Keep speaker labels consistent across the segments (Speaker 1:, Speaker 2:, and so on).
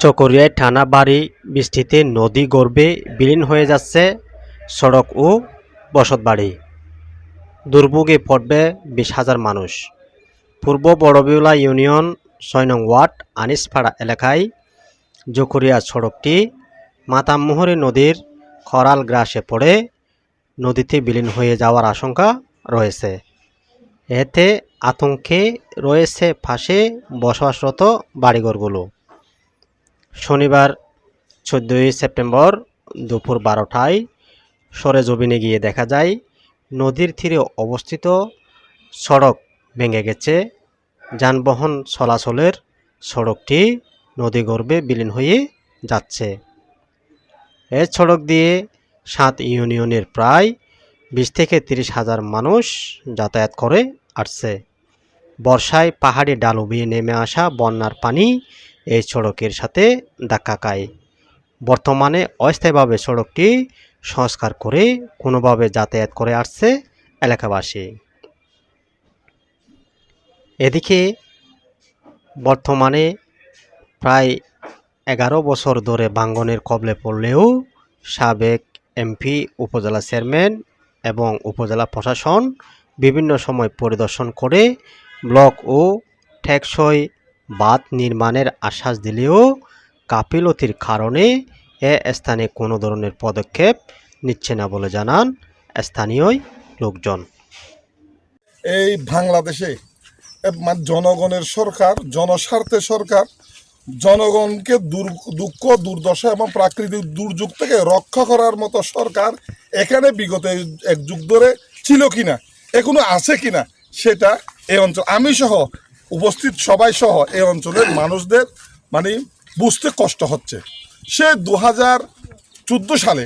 Speaker 1: চকরিয়ায় টানা বাড়ি বৃষ্টিতে নদী গর্ভে বিলীন হয়ে যাচ্ছে সড়ক ও বসতবাড়ি দুর্ভোগে পড়বে বিশ হাজার মানুষ। পূর্ব বড়বিউলা ইউনিয়ন ছয় নং ওয়ার্ড আনিসপাড়া এলাকায় জকরিয়া সড়কটি মাতামুহুরী নদীর খরাল গ্রাসে পড়ে, নদীতে বিলীন হয়ে যাওয়ার আশঙ্কা রয়েছে। এতে আতঙ্কে রয়েছে পাশে বসবাসরত বাড়িঘরগুলো। শনিবার চোদ্দোই সেপ্টেম্বর দুপুর বারোটায় সরেজমিনে গিয়ে দেখা যায়, নদীর তীরে অবস্থিত সড়ক ভেঙে গেছে। যানবাহন চলাচলের সড়কটি নদীগর্ভে বিলীন হয়ে যাচ্ছে। এ সড়ক দিয়ে সাত ইউনিয়নের প্রায় বিশ থেকে তিরিশ হাজার মানুষ যাতায়াত করে আসছে। বর্ষায় পাহাড়ি ডাল উবিয়ে নেমে আসা বন্যার পানি এই সড়কের সাথে ধাক্কা খায়। বর্তমানে অস্থায়ীভাবে সড়কটি সংস্কার করে কোনোভাবে যাতায়াত করে আসছে এলাকাবাসী। এদিকে বর্তমানে প্রায় এগারো বছর ধরে ভাঙ্গনের কবলে পড়লেও সাবেক এমপি, উপজেলা চেয়ারম্যান এবং উপজেলা প্রশাসন বিভিন্ন সময় পরিদর্শন করে ব্লক ও টেকসই বাঁধ নির্মাণের আশ্বাস দিলেও গাফিলতির কারণে এ স্থানে কোনো ধরনের পদক্ষেপ নিচ্ছে না বলে জানান স্থানীয় লোকজন।
Speaker 2: এই বাংলাদেশে জনগণের সরকার, জনস্বার্থে সরকার জনগণকে দুঃখ, দুর্দশা এবং প্রাকৃতিক দুর্যোগ থেকে রক্ষা করার মতো সরকার এখানে বিগত এক যুগ ধরে ছিল কিনা, এখনও আছে কিনা, সেটা এই অঞ্চল, আমি সহ উপস্থিত সবাই সহ এই অঞ্চলের মানুষদের মানে বুঝতে কষ্ট হচ্ছে। সে দু হাজার চোদ্দ সালে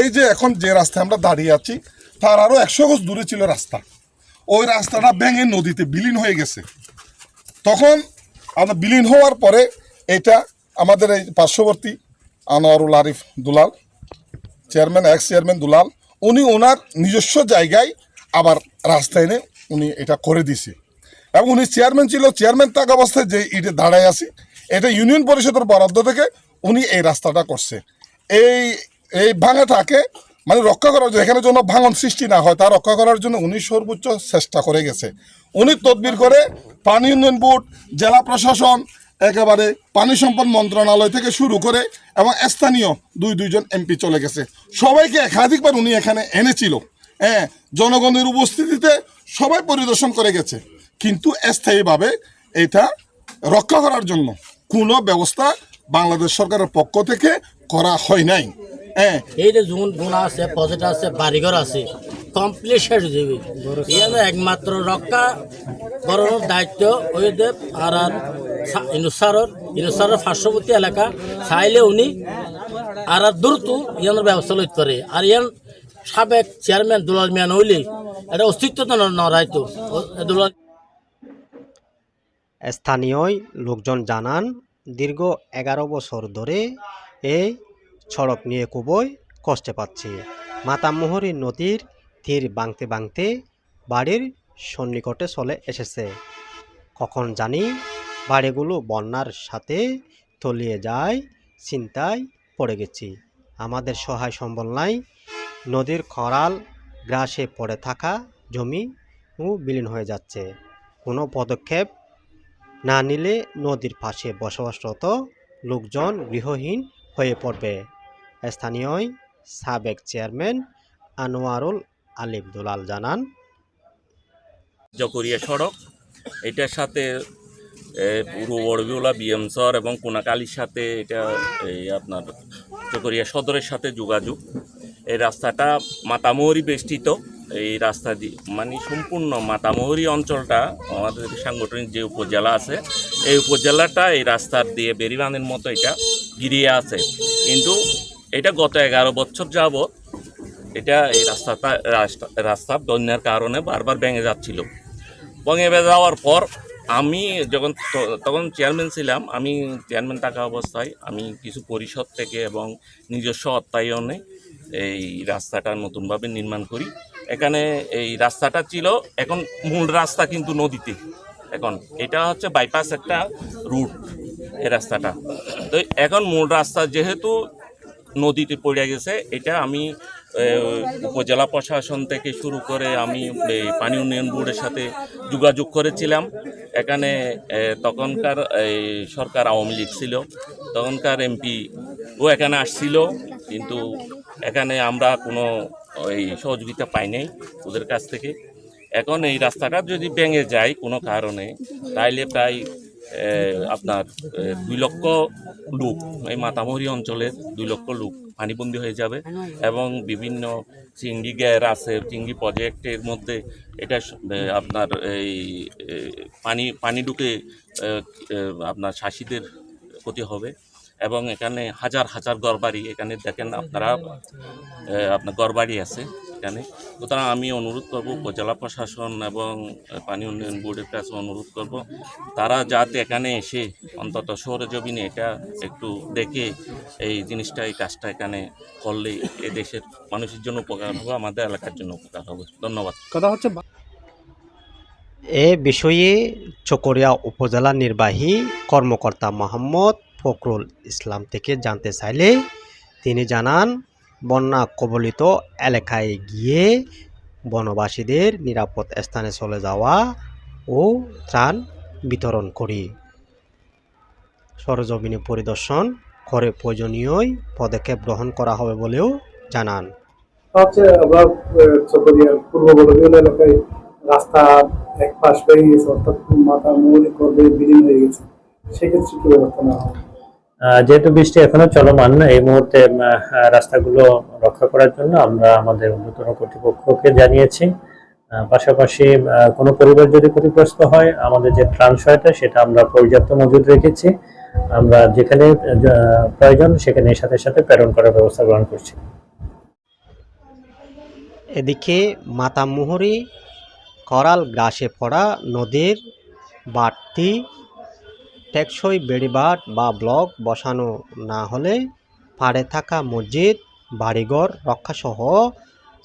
Speaker 2: এই যে এখন যে রাস্তায় আমরা দাঁড়িয়ে আছি, তার আরও একশো গজ দূরে ছিল রাস্তা। ওই রাস্তাটা ভেঙে নদীতে বিলীন হয়ে গেছে। তখন আমরা বিলীন হওয়ার পরে এটা আমাদের এই পার্শ্ববর্তী Anwarul Arif Dulal, chairman ex chairman Dulal, উনি ওনার নিজস্ব জায়গায় আবার রাস্তা এনে উনি এটা করে দিছে এবং উনি চেয়ারম্যান ছিল, চেয়ারম্যান থাকা অবস্থায় যে ইটে দাঁড়ায় আছি, এটা ইউনিয়ন পরিষদের বরাদ্দ থেকে উনি এই রাস্তাটা করছে। এই এই ভাঙাটাকে মানে রক্ষা করার জন্য, এখানে যেন ভাঙন সৃষ্টি না হয়, তা রক্ষা করার জন্য উনি সর্বোচ্চ চেষ্টা করে গেছে। উনি তদবির করে পানি উন্নয়ন বোর্ড, জেলা প্রশাসন, একেবারে পানি সম্পদ মন্ত্রণালয় থেকে শুরু করে এবং স্থানীয় দুই দুইজন এমপি চলে গেছে। সবাইকে একাধিকবার উনি এখানে এনেছিল। হ্যাঁ জনগণের উপস্থিতিতে সবাই পরিদর্শন করে গেছে। কিন্তু স্থায়ীভাবে এটা রক্ষা করার জন্য কোনো ব্যবস্থা বাংলাদেশ সরকারের পক্ষ থেকে করা হয় নাই। হ্যাঁ।
Speaker 3: এই যে জুন গুণা আছে প্রজেক্ট আছে বাড়িঘর আছে কমপ্লিট শেষ হয়ে যাবে একমাত্র রক্ষা করানোর দায়িত্ব ওই দেব আর আর ইনুসারর ইনুসারের পার্শ্ববর্তী এলাকা। চাইলে উনি আর আর দ্রুত ইয়ানোর ব্যবস্থা লইতে পারে। আর ইয়ান সাবেক চেয়ারম্যান দুলাল মিয়ান হইলে এটা অস্তিত্ব তো নড়াইতো। দুলাল
Speaker 1: স্থানীয় লোকজন জানান দীর্ঘ এগারো বছর ধরে এই সড়ক নিয়ে খুবই কষ্টে পাচ্ছি। মাতামোহরী নদীর তীর ভাঙতে ভাঙতে বাড়ির সন্নিকটে চলে এসেছে। কখন জানি বাড়িগুলো বন্যার সাথে তলিয়ে যায় চিন্তায় পড়ে গেছি। আমাদের সহায় সম্বল নাই, নদীর খরাল গ্রাসে পড়ে থাকা জমি বিলীন হয়ে যাচ্ছে। কোনো পদক্ষেপ না নিলে নদীর পাশে বসবাসরত লোকজন গৃহহীন হয়ে পড়বে। স্থানীয় সাবেক চেয়ারম্যান আনোয়ারুল আলিফ দুলাল জানান,
Speaker 4: জকরিয়া সড়ক, এটার সাথে পুরো বড়বিওলা বিএমসর এবং কোনাকালীর সাথে এটা এই আপনার জকরিয়া সদরের সাথে যোগাযোগ। এই রাস্তাটা মাতামহরি বেষ্টিত। এই রাস্তা দিয়ে মানে সম্পূর্ণ মাতামহরি অঞ্চলটা, আমাদের সাংগঠনিক যে উপজেলা আছে, এই উপজেলাটা এই রাস্তার দিয়ে বেরিবানের মতো এটা গিরিয়ে আছে। কিন্তু এটা গত এগারো বছর যাবৎ এটা এই রাস্তাটা রাস্তা রাস্তার দন্যার কারণে বারবার ভেঙে যাচ্ছিল। ভেঙে যাওয়ার পর আমি যখন তখন চেয়ারম্যান ছিলাম, আমি চেয়ারম্যান থাকা অবস্থায় আমি কিছু পরিষদ থেকে এবং নিজস্ব অর্থায়নে এই রাস্তাটা নতুনভাবে নির্মাণ করি। এখানে এই রাস্তাটা ছিল এখন মূল রাস্তা কিন্তু নদীতে। এখন এটা হচ্ছে বাইপাস একটা রুট এই রাস্তাটা। তো এখন মূল রাস্তা যেহেতু নদীতে পড়ে গেছে। এটা আমি উপজেলা প্রশাসন থেকে শুরু করে আমি এই পানি উন্নয়ন বোর্ডের সাথে যোগাযোগ করেছিলাম। এখানে তখনকার এই সরকার আওয়ামী লীগ ছিল, তখনকার এমপি ও এখানে আসছিল, কিন্তু এখানে আমরা কোনো ওই সহযোগিতা পাই নাই ওদের কাছ থেকে। এখন এই রাস্তাটা যদি ভেঙে যায় কোনো কারণে, তাইলে প্রায় আপনার দুই লক্ষ লোক, এই মাতামহরি অঞ্চলের দুই লক্ষ লোক পানিবন্দী হয়ে যাবে এবং বিভিন্ন চিংড়ি গ্যার আছে, চিংড়ি প্রজেক্টের মধ্যে এটা আপনার এই পানি পানি ঢুকে আপনার চাষিদের ক্ষতি হবে এবং এখানে হাজার হাজার গড়বাড়ি এখানে দেখেন আপনারা আপনার গড়বাড়ি আছে। এখানে। সুতরাং আমি অনুরোধ করব উপজেলা প্রশাসন এবং পানি উন্নয়ন বোর্ডের কাছে অনুরোধ করব তারা যাতে এখানে এসে অন্তত সৌরজমিনে এটা একটু দেখে এই জিনিসটা এই কাজটা এখানে করলে এ দেশের মানুষের জন্য উপকার হবে আমাদের এলাকার জন্য উপকার হবে। ধন্যবাদ।
Speaker 5: কথা হচ্ছে
Speaker 1: এ বিষয়ে চকরিয়া উপজেলা নির্বাহী কর্মকর্তা মোহাম্মদ ফখরুল ইসলাম থেকে জানতে চাইলে তিনি জানান বন্যা কবলিত এলাকায় গিয়ে বনবাসীদের নিরাপদ স্থানে চলে যাওয়া ও ত্রাণ বিতরণ করি। সরজমিনে পরিদর্শন করে প্রয়োজনীয় পদক্ষেপ গ্রহণ করা হবে বলেও জানান।
Speaker 5: এলাকায় রাস্তা এক পাশ পেয়ে গেছে অর্থাৎ মাথা মৌলিক হয়ে গেছে। সেক্ষেত্রে কি ব্যবস্থা নেওয়া হবে?
Speaker 6: যেহেতু বৃষ্টি এখনও চলমান, এই মুহূর্তে রাস্তাগুলো রক্ষা করার জন্য আমরা আমাদের উন্নতন কর্তৃপক্ষকে জানিয়েছি। পাশাপাশি কোনো পরিবার যদি ক্ষতিগ্রস্ত হয়, আমাদের যে ত্রাণ সহায়তা, সেটা আমরা পর্যাপ্ত মজুদ রেখেছি। আমরা যেখানে প্রয়োজন, সেখানে সাথে সাথে প্রেরণ করার ব্যবস্থা গ্রহণ করছি।
Speaker 1: এদিকে মাতামুহুরি, করাল, গ্রাসে পড়া, নদীর বাড়তি টেকসই বেড়িবাঁধ বা ব্লক বসানো না হলে পাড়ে থাকা মসজিদ, বাড়িঘর, রক্ষাসহ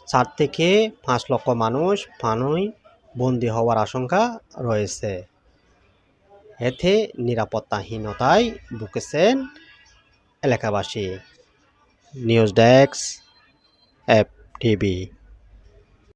Speaker 1: চার থেকে পাঁচ লক্ষ মানুষ পানি বন্দী হওয়ার আশঙ্কা রয়েছে। এতে নিরাপত্তাহীনতায় ভুগেছেন এলাকাবাসী। News desk, F TV.